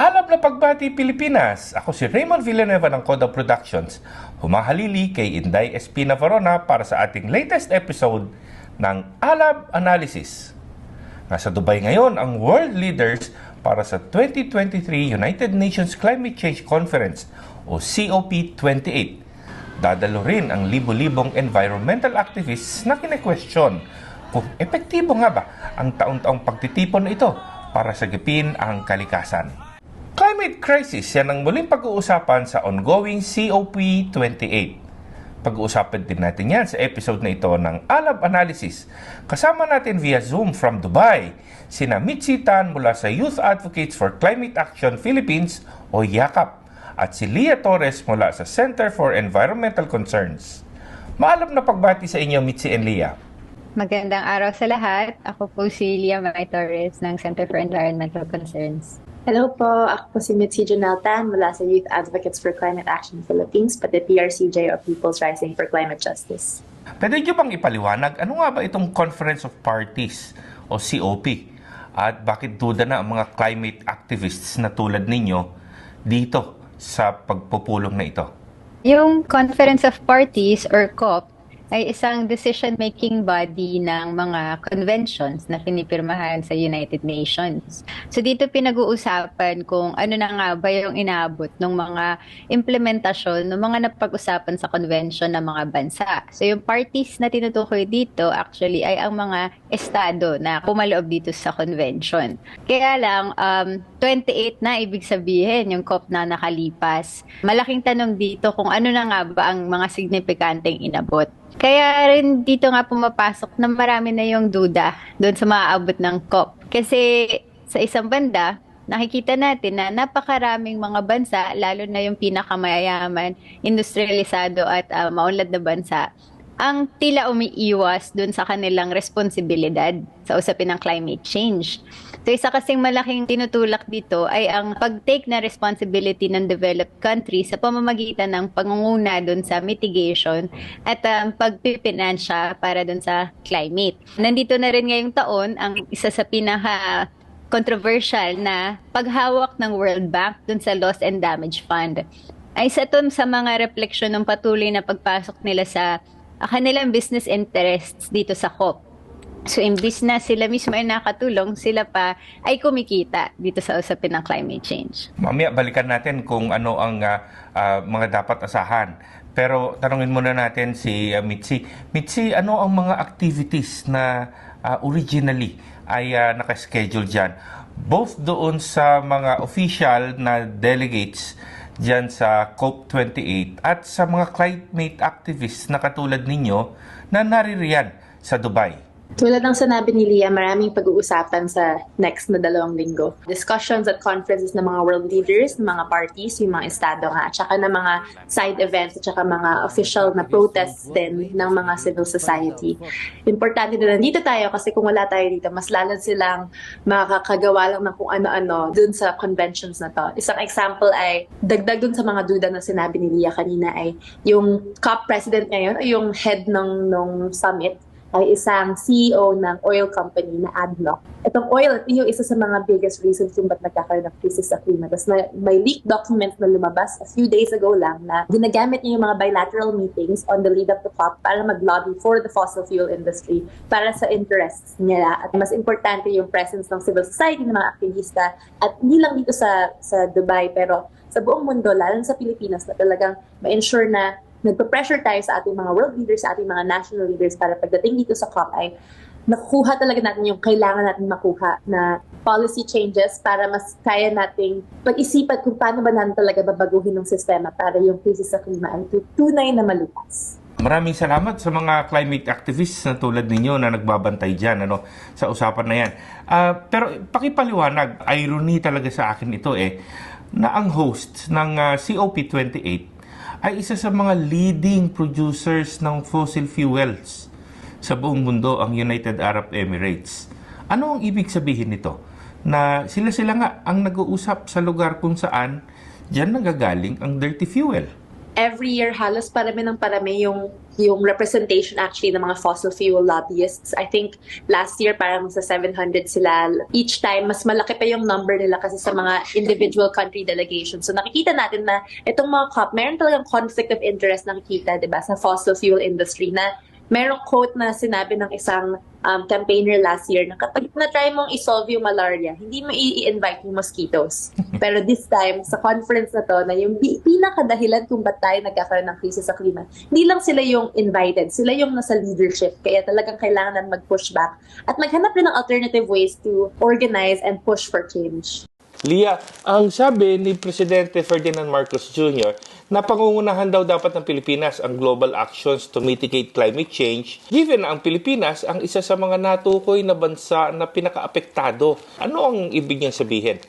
Maalab na pagbati Pilipinas! Ako si Raymond Villanueva ng Coda Productions. Humahalili kay Inday SP Navarona para sa ating latest episode ng Alab Analysis. Nasa Dubai ngayon ang world leaders para sa 2023 United Nations Climate Change Conference o COP28. Dadalo rin ang libo-libong environmental activists na kine-question kung epektibo nga ba ang taon-taong pagtitipon ito para sagipin ang kalikasan. Climate crisis yan ang muling pag-uusapan sa ongoing COP28. Pag-uusapan din natin yan sa episode na ito ng Alab Analysis. Kasama natin via Zoom from Dubai, sina Mitzi Tan mula sa Youth Advocates for Climate Action Philippines o YAKAP at si Leah Torres mula sa Center for Environmental Concerns. Maalam na pagbati sa inyo, Mitzi and Leah. Magandang araw sa lahat. Ako po si Leah May Torres ng Center for Environmental Concerns. Hello po, ako po si Mitzi Janelle Tan mula sa Youth Advocates for Climate Action Philippines, pati PRCJ o People's Rising for Climate Justice. Pwede nyo bang ipaliwanag, ano nga ba itong Conference of Parties o COP? At bakit duda na ang mga climate activists na tulad ninyo dito sa pagpupulong na ito? Yung Conference of Parties or COP ay isang decision-making body ng mga conventions na pinipirmahan sa United Nations. So dito pinag-uusapan kung ano na nga ba yung inaabot ng mga implementasyon ng mga napag-usapan sa convention ng mga bansa. So yung parties na tinutukoy dito actually ay ang mga estado na pumaloob dito sa convention. Kaya lang, um, 28 na ibig sabihin yung COP na nakalipas. Malaking tanong dito kung ano na nga ba ang mga signifikanteng inabot. Kaya rin dito nga pumapasok na marami na yung duda doon sa maaabot ng COP. Kasi sa isang banda, nakikita natin na napakaraming mga bansa, lalo na yung pinakamayayaman, industrialisado at uh, maunlad na bansa, ang tila umiiwas dun sa kanilang responsibilidad sa usapin ng climate change. So isa kasing malaking tinutulak dito ay ang pag-take na responsibility ng developed countries sa pamamagitan ng pangunguna dun sa mitigation at ang um, pagpipinansya para dun sa climate. Nandito na rin ngayong taon ang isa sa pinaka controversial na paghawak ng World Bank dun sa Loss and Damage Fund. Ay isa to sa mga refleksyon ng patuloy na pagpasok nila sa kanilang business interests dito sa COP. So, imbis na sila mismo ay nakatulong, sila pa ay kumikita dito sa usapin ng climate change. Mamaya balikan natin kung ano ang uh, uh, mga dapat asahan. Pero tanungin muna natin si uh, Mitzi. Mitzi, ano ang mga activities na uh, originally ay uh, nakaschedule dyan? Both doon sa mga official na delegates dyan sa COP28 at sa mga climate activists na katulad ninyo na naririyan sa Dubai. Tulad ng sinabi ni Leah, maraming pag-uusapan sa next na dalawang linggo. Discussions at conferences ng mga world leaders, ng mga parties, yung mga estado nga, at saka ng mga side events, at saka mga official na protests din ng mga civil society. Importante na nandito tayo kasi kung wala tayo dito, mas lalo silang makakagawa lang ng kung ano-ano dun sa conventions na to. Isang example ay, dagdag dun sa mga duda na sinabi ni Leah kanina ay, yung COP president ngayon, ay yung head ng, ng summit, ay isang CEO ng oil company na ADNOC. Itong oil, ito yung isa sa mga biggest reasons kung ba't nagkakaroon ng crisis sa klima. Tapos na, may leaked documents na lumabas a few days ago lang na ginagamit niya yung mga bilateral meetings on the lead up to COP para mag-lobby for the fossil fuel industry para sa interests niya. At mas importante yung presence ng civil society, ng mga aktivista at hindi lang dito sa, sa Dubai pero sa buong mundo, lalo sa Pilipinas na talagang ma-ensure na nagpa-pressure tayo sa ating mga world leaders, sa ating mga national leaders para pagdating dito sa COP ay nakuha talaga natin yung kailangan natin makuha na policy changes para mas kaya nating pag-isipan kung paano ba natin talaga babaguhin ng sistema para yung krisis sa klima ay tunay na malutas. Maraming salamat sa mga climate activists na tulad ninyo na nagbabantay dyan ano, sa usapan na yan. Uh, pero pakipaliwanag, irony talaga sa akin ito eh, na ang host ng uh, COP28 ay isa sa mga leading producers ng fossil fuels sa buong mundo ang United Arab Emirates. Ano ang ibig sabihin nito? Na sila-sila nga ang nag-uusap sa lugar kung saan diyan nagagaling ang dirty fuel. Every year halos parami ng parami yung yung representation actually ng mga fossil fuel lobbyists. I think last year parang sa 700 sila. Each time, mas malaki pa yung number nila kasi sa mga individual country delegations. So nakikita natin na itong mga COP, meron talagang conflict of interest nakikita, di ba, sa fossil fuel industry na merong quote na sinabi ng isang um, campaigner last year na kapag na-try mong isolve yung malaria, hindi mo i-invite yung mosquitoes. Pero this time, sa conference na to, na yung pinakadahilan kung ba't tayo nagkakaroon ng krisis sa klima, hindi lang sila yung invited, sila yung nasa leadership. Kaya talagang kailangan mag-push back at maghanap rin ng alternative ways to organize and push for change. Lia, ang sabi ni Presidente Ferdinand Marcos Jr. na pangungunahan daw dapat ng Pilipinas ang global actions to mitigate climate change given ang Pilipinas ang isa sa mga natukoy na bansa na pinakaapektado. Ano ang ibig niyang sabihin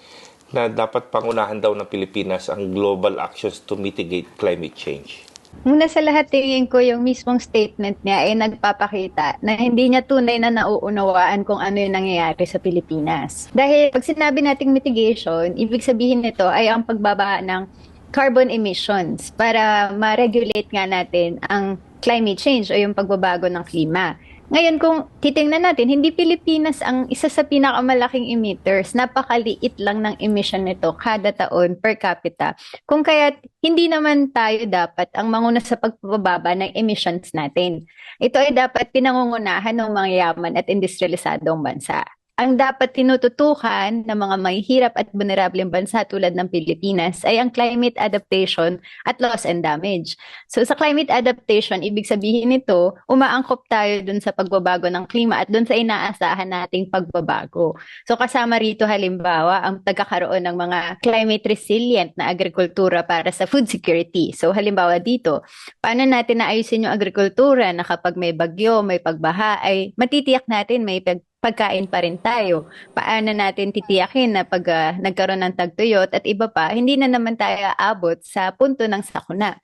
na dapat pangunahan daw ng Pilipinas ang global actions to mitigate climate change? Muna sa lahat, tingin ko yung mismong statement niya ay nagpapakita na hindi niya tunay na nauunawaan kung ano yung nangyayari sa Pilipinas. Dahil pag sinabi nating mitigation, ibig sabihin nito ay ang pagbaba ng carbon emissions para ma-regulate nga natin ang climate change o yung pagbabago ng klima. Ngayon, kung titingnan natin, hindi Pilipinas ang isa sa pinakamalaking emitters. Napakaliit lang ng emission nito kada taon per capita. Kung kaya hindi naman tayo dapat ang manguna sa pagpapababa ng emissions natin. Ito ay dapat pinangungunahan ng mga yaman at industrialisadong bansa ang dapat tinututukan ng mga mahihirap at vulnerableng bansa tulad ng Pilipinas ay ang climate adaptation at loss and damage. So sa climate adaptation, ibig sabihin nito, umaangkop tayo dun sa pagbabago ng klima at dun sa inaasahan nating pagbabago. So kasama rito halimbawa ang pagkakaroon ng mga climate resilient na agrikultura para sa food security. So halimbawa dito, paano natin naayusin yung agrikultura na kapag may bagyo, may pagbaha, ay matitiyak natin may pag pagkain pa rin tayo. Paano natin titiyakin na pag uh, nagkaroon ng tagtuyot at iba pa, hindi na naman tayo aabot sa punto ng sakuna.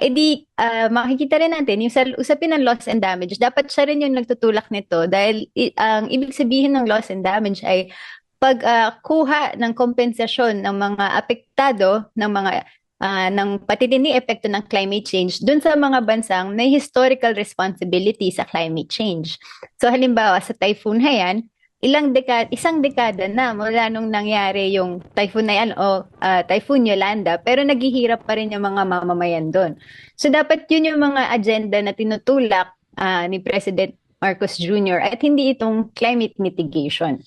E di, uh, makikita rin natin, yung sa usapin ng loss and damage, dapat siya rin yung nagtutulak nito dahil ang uh, ibig sabihin ng loss and damage ay pagkuha uh, ng kompensasyon ng mga apektado ng mga uh, ng patitinding epekto ng climate change dun sa mga bansang may historical responsibility sa climate change. So halimbawa sa Typhoon Haiyan, ilang dekada, isang dekada na mula nung nangyari yung typhoon na yan o uh, typhoon Yolanda, pero naghihirap pa rin yung mga mamamayan doon. So dapat yun yung mga agenda na tinutulak uh, ni President Marcos Jr. at hindi itong climate mitigation.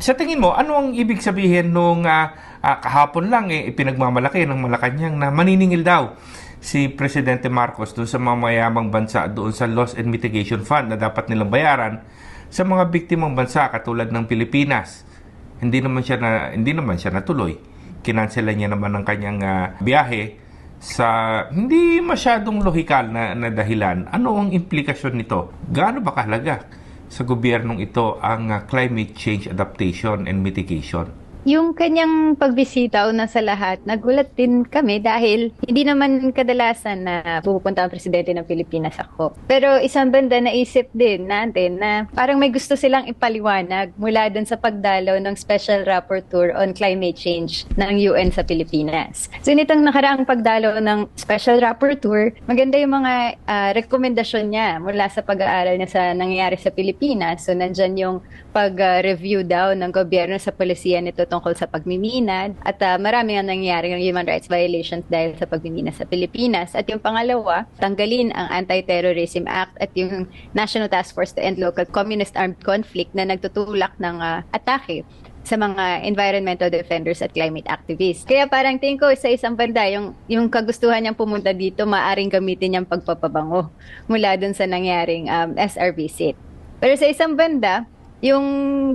Sa tingin mo, ano ang ibig sabihin nung uh, uh, kahapon lang eh, ipinagmamalaki ng Malacanang na maniningil daw si Presidente Marcos doon sa mga mayamang bansa doon sa Loss and Mitigation Fund na dapat nilang bayaran sa mga biktimang bansa katulad ng Pilipinas. Hindi naman siya na hindi naman siya natuloy. Kinansela niya naman ang kanyang uh, biyahe sa hindi masyadong lohikal na, na dahilan. Ano ang implikasyon nito? Gaano ba kahalaga sa gobyernong ito ang uh, climate change adaptation and mitigation? Yung kanyang pagbisita una sa lahat, nagulat din kami dahil hindi naman kadalasan na pupunta ang presidente ng Pilipinas ako. Pero isang banda naisip din natin na parang may gusto silang ipaliwanag mula dun sa pagdalaw ng Special Rapporteur on Climate Change ng UN sa Pilipinas. So nitong nakaraang pagdalaw ng Special Rapporteur, maganda yung mga uh, rekomendasyon niya mula sa pag-aaral niya sa nangyayari sa Pilipinas. So nandyan yung pag-review daw ng gobyerno sa polisiya nito tungkol sa pagmiminad at uh, marami nga nangyayari ng human rights violations dahil sa pagmimina sa Pilipinas. At yung pangalawa, tanggalin ang Anti-Terrorism Act at yung National Task Force to End Local Communist Armed Conflict na nagtutulak ng uh, atake sa mga environmental defenders at climate activists. Kaya parang tingin ko sa isang banda, yung, yung kagustuhan niyang pumunta dito, maaring gamitin niyang pagpapabango mula dun sa nangyaring um, SR visit. Pero sa isang banda, yung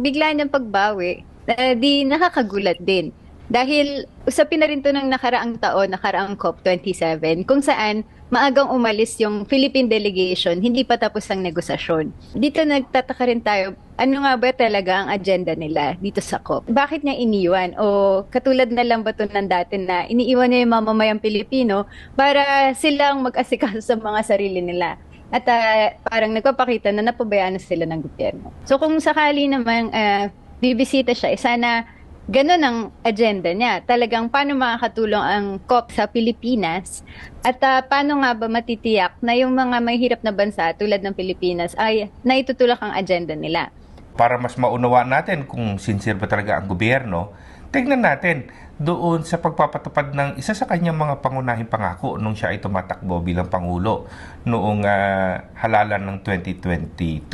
bigla niyang pagbawi, uh, di nakakagulat din. Dahil usapin na rin to ng nakaraang taon, nakaraang COP27, kung saan maagang umalis yung Philippine delegation, hindi pa tapos ang negosasyon. Dito nagtataka rin tayo, ano nga ba talaga ang agenda nila dito sa COP? Bakit niya iniwan? O katulad na lang ba ito ng dati na iniiwan niya yung mamamayang Pilipino para silang mag-asikaso sa mga sarili nila? At uh, parang nagpapakita na napabayaan na sila ng gobyerno. So kung sakali naman uh, bibisita siya, eh, sana Ganon ang agenda niya. Talagang paano makakatulong ang COP sa Pilipinas at ah, paano nga ba matitiyak na yung mga may hirap na bansa tulad ng Pilipinas ay naitutulak ang agenda nila. Para mas maunawaan natin kung sincere ba talaga ang gobyerno, tignan natin doon sa pagpapatupad ng isa sa kanyang mga pangunahing pangako nung siya ay tumatakbo bilang Pangulo noong ah, halalan ng 2022.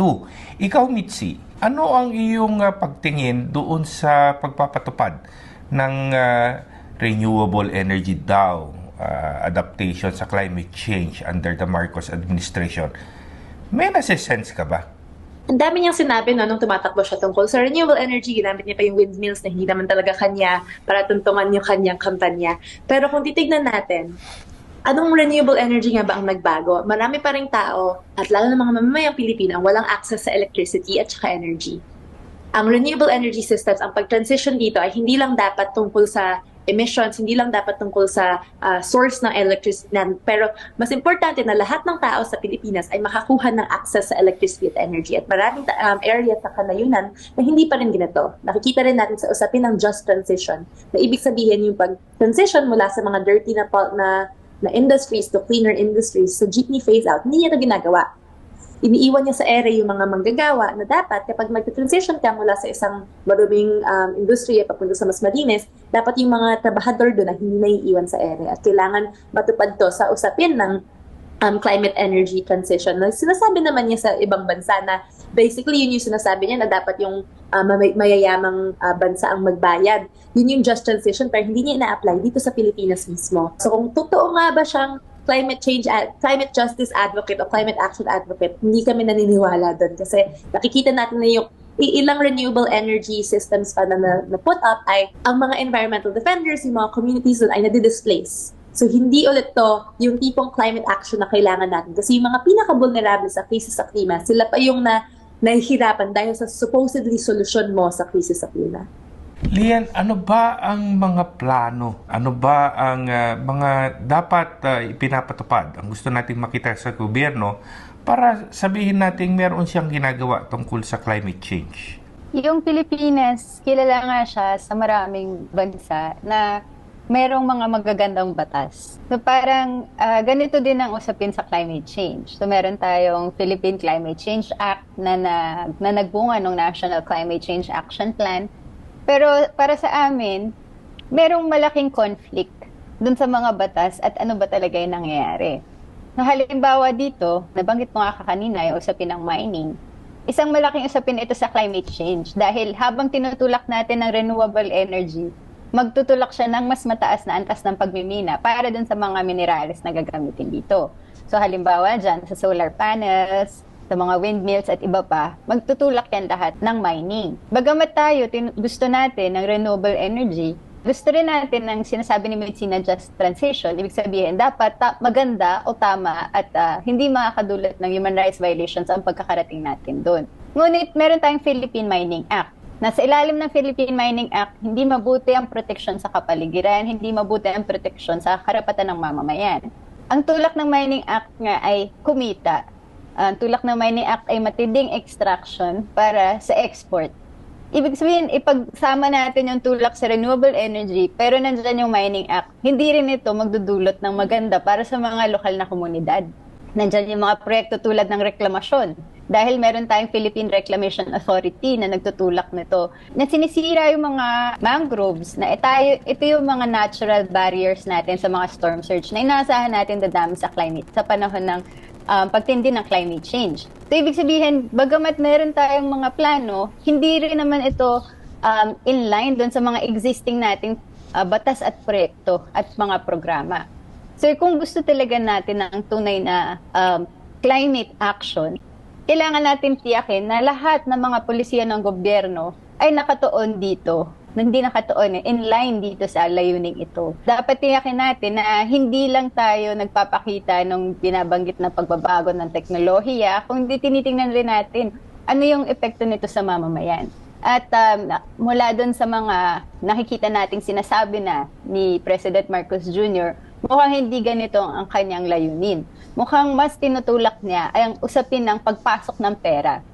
Ikaw, Mitzi, ano ang iyong ah, pagtingin doon sa pagpapatupad ng ah, renewable energy daw ah, adaptation sa climate change under the Marcos administration? May nasa-sense ka ba? Ang dami niyang sinabi no, nung tumatakbo siya tungkol sa renewable energy, ginamit niya pa yung windmills na hindi naman talaga kanya para tuntungan yung kanyang kampanya. Pero kung titignan natin, anong renewable energy nga ba ang nagbago? Marami pa rin tao, at lalo ng mga mamamayang Pilipino, ang walang access sa electricity at saka energy. Ang renewable energy systems, ang pag-transition dito ay hindi lang dapat tungkol sa emissions, hindi lang dapat tungkol sa ah, source ng electricity, pero mas importante na lahat ng tao sa Pilipinas ay makakuha ng access sa electricity at energy. At maraming um, area sa kanayunan na hindi pa rin ginato. Nakikita rin natin sa usapin ng just transition, na ibig sabihin yung pag-transition mula sa mga dirty na, na, na industries to cleaner industries, sa jeepney phase-out, hindi niya ito ginagawa iniiwan niya sa ere yung mga manggagawa na dapat kapag mag-transition ka mula sa isang maruming um, industriya papunta sa mas malinis, dapat yung mga trabahador doon na hindi naiiwan sa ere. At kailangan matupad to sa usapin ng um, climate energy transition. Na sinasabi naman niya sa ibang bansa na basically yun yung sinasabi niya na dapat yung uh, may- mayayamang uh, bansa ang magbayad. Yun yung just transition pero hindi niya ina-apply dito sa Pilipinas mismo. So kung totoo nga ba siyang climate change ad- climate justice advocate o climate action advocate, hindi kami naniniwala doon kasi nakikita natin na yung ilang renewable energy systems pa na, na, na put up ay ang mga environmental defenders, yung mga communities doon ay nadi-displace. So, hindi ulit to yung tipong climate action na kailangan natin. Kasi yung mga pinaka-vulnerable sa krisis sa klima, sila pa yung na nahihirapan dahil sa supposedly solusyon mo sa krisis sa klima. Lian, ano ba ang mga plano? Ano ba ang ah, mga dapat ah, ipinapatupad? Ang gusto nating makita sa gobyerno para sabihin natin meron siyang ginagawa tungkol sa climate change. Yung Pilipinas, kilala nga siya sa maraming bansa na merong mga magagandang batas. So parang ah, ganito din ang usapin sa climate change. So meron tayong Philippine Climate Change Act na, na, na nagbunga ng National Climate Change Action Plan. Pero para sa amin, merong malaking conflict dun sa mga batas at ano ba talaga yung nangyayari. Na halimbawa dito, nabanggit mo nga kanina yung usapin ng mining. Isang malaking usapin ito sa climate change dahil habang tinutulak natin ng renewable energy, magtutulak siya ng mas mataas na antas ng pagmimina para dun sa mga minerales na gagamitin dito. So halimbawa dyan sa solar panels, sa mga windmills at iba pa, magtutulak yan lahat ng mining. Bagamat tayo tin- gusto natin ng renewable energy, gusto rin natin ng sinasabi ni Mitzi na just transition. Ibig sabihin, dapat ta- maganda o tama at ah, hindi makakadulat ng human rights violations ang pagkakarating natin doon. Ngunit meron tayong Philippine Mining Act. Nasa ilalim ng Philippine Mining Act, hindi mabuti ang protection sa kapaligiran, hindi mabuti ang protection sa karapatan ng mamamayan. Ang tulak ng Mining Act nga ay kumita ang tulak ng Mining Act ay matinding extraction para sa export. Ibig sabihin, ipagsama natin yung tulak sa renewable energy, pero nandiyan yung Mining Act, hindi rin ito magdudulot ng maganda para sa mga lokal na komunidad. Nandiyan yung mga proyekto tulad ng reklamasyon. Dahil meron tayong Philippine Reclamation Authority na nagtutulak nito, na sinisira yung mga mangroves, na itayo, ito yung mga natural barriers natin sa mga storm surge na inaasahan natin dadami sa climate sa panahon ng um, pagtindi ng climate change. So, ibig sabihin, bagamat meron tayong mga plano, hindi rin naman ito um, in line doon sa mga existing nating uh, batas at proyekto at mga programa. So, kung gusto talaga natin ng tunay na um, climate action, kailangan natin tiyakin na lahat ng mga polisiya ng gobyerno ay nakatuon dito hindi nakatuon, eh, in line dito sa layuning ito. Dapat tiyakin natin na hindi lang tayo nagpapakita ng binabanggit na pagbabago ng teknolohiya, kundi tinitingnan rin natin ano yung epekto nito sa mamamayan. At um, mula doon sa mga nakikita nating sinasabi na ni President Marcos Jr., mukhang hindi ganito ang kanyang layunin. Mukhang mas tinutulak niya ay ang usapin ng pagpasok ng pera.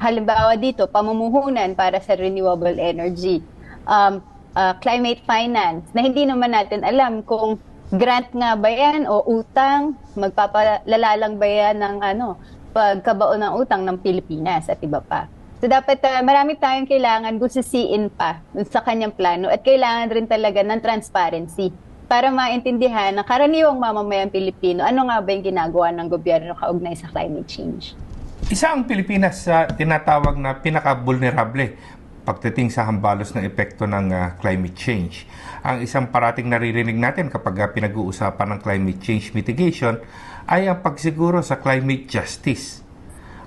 Halimbawa dito, pamumuhunan para sa renewable energy um, uh, climate finance na hindi naman natin alam kung grant nga ba yan o utang, magpapalala lang ba yan ng ano, pagkabaon ng utang ng Pilipinas at iba pa. So dapat uh, marami tayong kailangan gusisiin pa sa kanyang plano at kailangan rin talaga ng transparency para maintindihan ng karaniwang mamamayang Pilipino ano nga ba yung ginagawa ng gobyerno kaugnay sa climate change. Isa ang Pilipinas sa tinatawag na pinaka-vulnerable pagdating sa hambalos ng epekto ng uh, climate change. Ang isang parating naririnig natin kapag uh, pinag-uusapan ng climate change mitigation ay ang pagsiguro sa climate justice.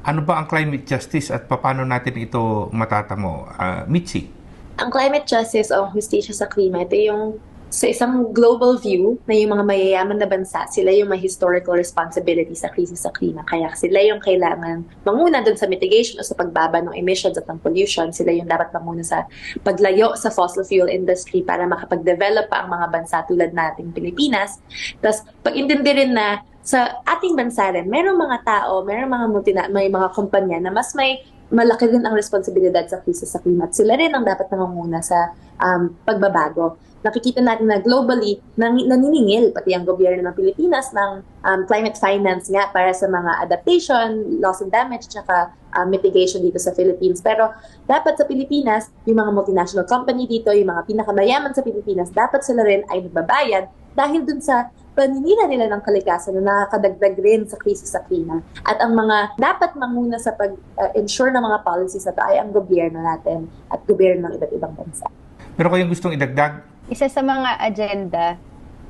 Ano ba ang climate justice at paano natin ito matatamo? Uh, Mitzi? Ang climate justice o justisya sa klima, ito yung sa isang global view na yung mga mayayaman na bansa, sila yung may historical responsibility sa krisis sa klima. Kaya sila yung kailangan manguna dun sa mitigation o sa pagbaba ng emissions at ng pollution. Sila yung dapat manguna sa paglayo sa fossil fuel industry para makapag-develop pa ang mga bansa tulad nating Pilipinas. Tapos pag-intindi rin na sa ating bansa rin, merong mga tao, merong mga multina, may mga kumpanya na mas may malaki din ang responsibilidad sa krisis sa klima. At sila rin ang dapat nangunguna sa um, pagbabago nakikita natin na globally nang, naniningil pati ang gobyerno ng Pilipinas ng um, climate finance nga para sa mga adaptation, loss and damage, tsaka um, mitigation dito sa Philippines. Pero dapat sa Pilipinas, yung mga multinational company dito, yung mga pinakamayaman sa Pilipinas, dapat sila rin ay nagbabayad dahil dun sa paninira nila ng kalikasan na nakakadagdag rin sa krisis sa klima. At ang mga dapat manguna sa pag-ensure uh, ng mga policies na ito ay ang gobyerno natin at gobyerno ng iba't ibang bansa. Pero kayong gustong idagdag, isa sa mga agenda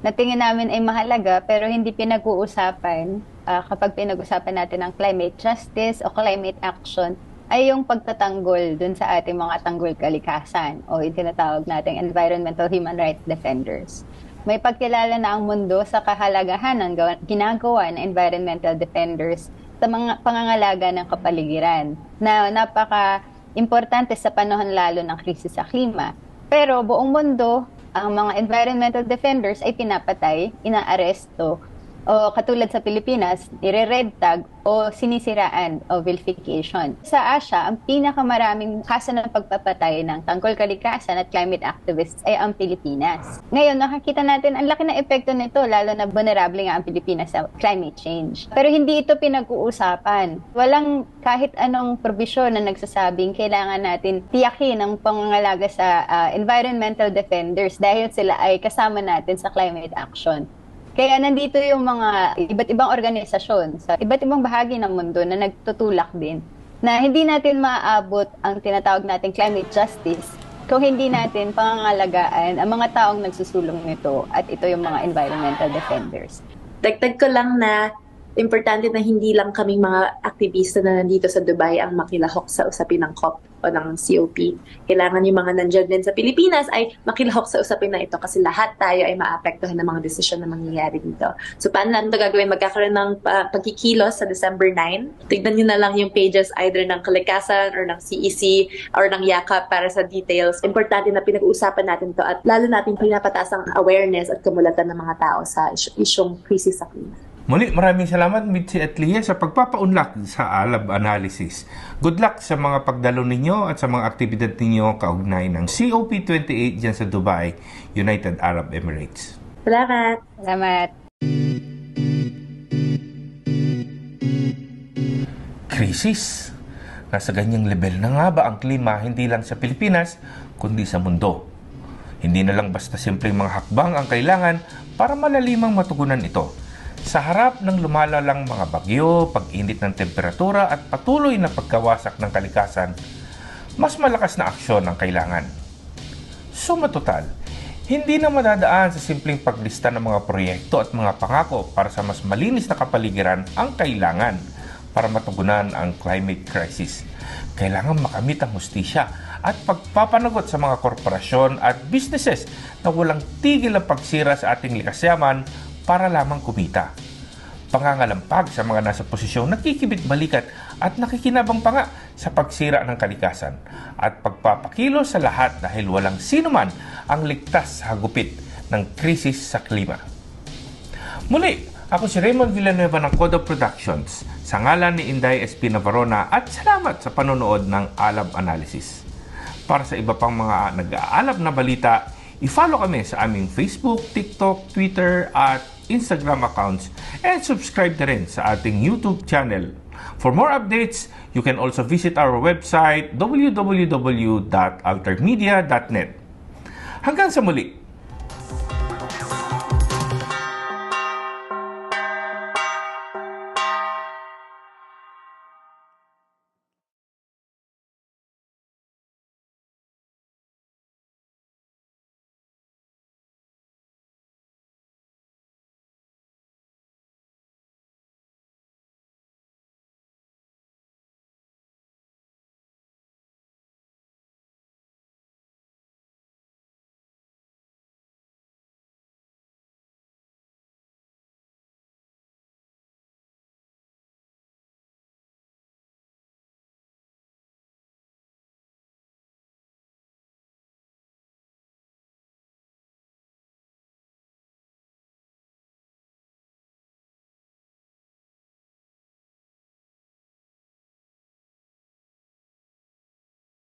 na tingin namin ay mahalaga pero hindi pinag-uusapan uh, kapag pinag-usapan natin ang climate justice o climate action ay yung pagtatanggol dun sa ating mga tanggol kalikasan o yung tinatawag nating environmental human rights defenders. May pagkilala na ang mundo sa kahalagahan ng ginagawa ng environmental defenders sa mga pangangalaga ng kapaligiran na napaka importante sa panahon lalo ng krisis sa klima. Pero buong mundo ang mga environmental defenders ay pinapatay, inaaresto, o katulad sa Pilipinas, nire-red tag o sinisiraan o vilification. Sa Asia, ang pinakamaraming kaso ng pagpapatay ng tangkol kalikasan at climate activists ay ang Pilipinas. Ngayon, nakakita natin ang laki ng epekto nito, lalo na vulnerable nga ang Pilipinas sa climate change. Pero hindi ito pinag-uusapan. Walang kahit anong probisyon na nagsasabing kailangan natin tiyakin ang pangangalaga sa uh, environmental defenders dahil sila ay kasama natin sa climate action. Kaya nandito yung mga iba't ibang organisasyon sa iba't ibang bahagi ng mundo na nagtutulak din na hindi natin maaabot ang tinatawag nating climate justice kung hindi natin pangangalagaan ang mga taong nagsusulong nito at ito yung mga environmental defenders. Dagdag ko lang na importante na hindi lang kaming mga aktivista na nandito sa Dubai ang makilahok sa usapin ng COP o ng COP. Kailangan yung mga nandyan din sa Pilipinas ay makilahok sa usapin na ito kasi lahat tayo ay maapektuhan ng mga desisyon na mangyayari dito. So paano natin ito gagawin? Magkakaroon ng uh, pagkikilos sa December 9. Tignan nyo na lang yung pages either ng Kalikasan or ng CEC or ng YAKA para sa details. Importante na pinag-uusapan natin to at lalo natin pinapataas ang awareness at kumulatan ng mga tao sa isyong krisis sa klima. Muli, maraming salamat Mitzi at Lia sa pagpapaunlak sa Alab Analysis. Good luck sa mga pagdalo ninyo at sa mga aktibidad ninyo kaugnay ng COP28 dyan sa Dubai, United Arab Emirates. Salamat! Salamat! Krisis. Nasa ganyang level na nga ba ang klima hindi lang sa Pilipinas, kundi sa mundo? Hindi na lang basta simpleng mga hakbang ang kailangan para malalimang matugunan ito sa harap ng lumalalang mga bagyo, pag-init ng temperatura at patuloy na pagkawasak ng kalikasan, mas malakas na aksyon ang kailangan. Suma total, hindi na madadaan sa simpleng paglista ng mga proyekto at mga pangako para sa mas malinis na kapaligiran ang kailangan para matugunan ang climate crisis. Kailangan makamit ang hustisya at pagpapanagot sa mga korporasyon at businesses na walang tigil ang pagsira sa ating likas yaman para lamang kumita. Pangangalampag sa mga nasa posisyong nakikibit balikat at nakikinabang pa nga sa pagsira ng kalikasan at pagpapakilo sa lahat dahil walang sino man ang ligtas sa hagupit ng krisis sa klima. Muli, ako si Raymond Villanueva ng Coda Productions sa ngalan ni Inday SP Navarona at salamat sa panonood ng Alab Analysis. para sa iba pang mga nag-aalap na balita, i-follow kami sa aming Facebook, TikTok, Twitter at Instagram accounts and subscribe na rin sa ating YouTube channel. For more updates, you can also visit our website www.altermedia.net. Hanggang sa muli,